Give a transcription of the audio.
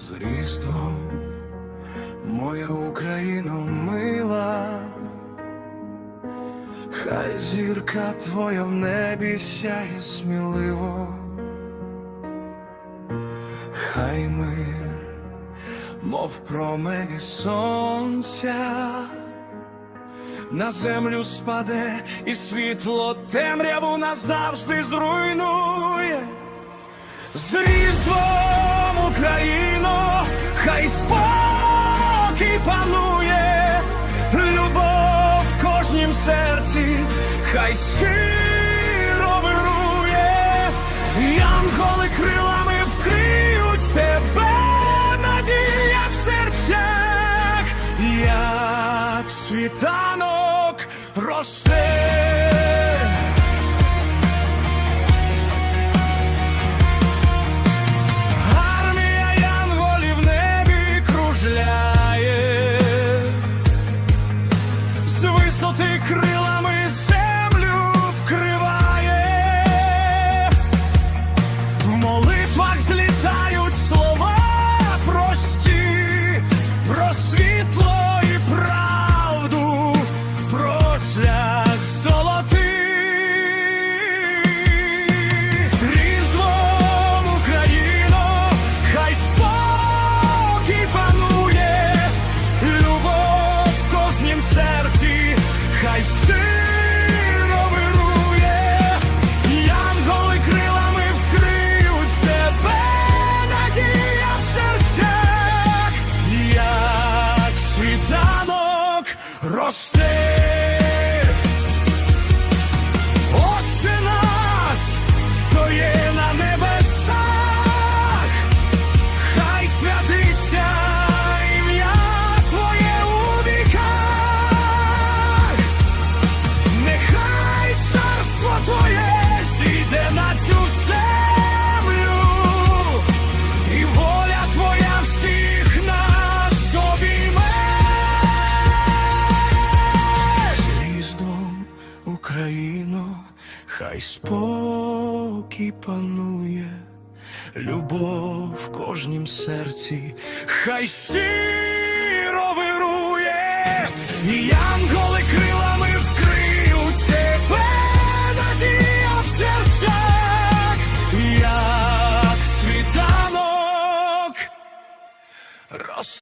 з різдвом, моя Україно мила, хай зірка твоя в небі сяє сміливо, хай мир, мов промені сонця. На землю спаде і світло темряву назавжди зруйнує. З Різдвом Україно, хай спокій панує, любов в кожнім серці, хай щиро вирує, янголи крилами вкриють тебе, надія в серцях, як світанок росте. Висоти крилами хай спокій панує, любов в кожнім серці, хай сіро вирує, і янголи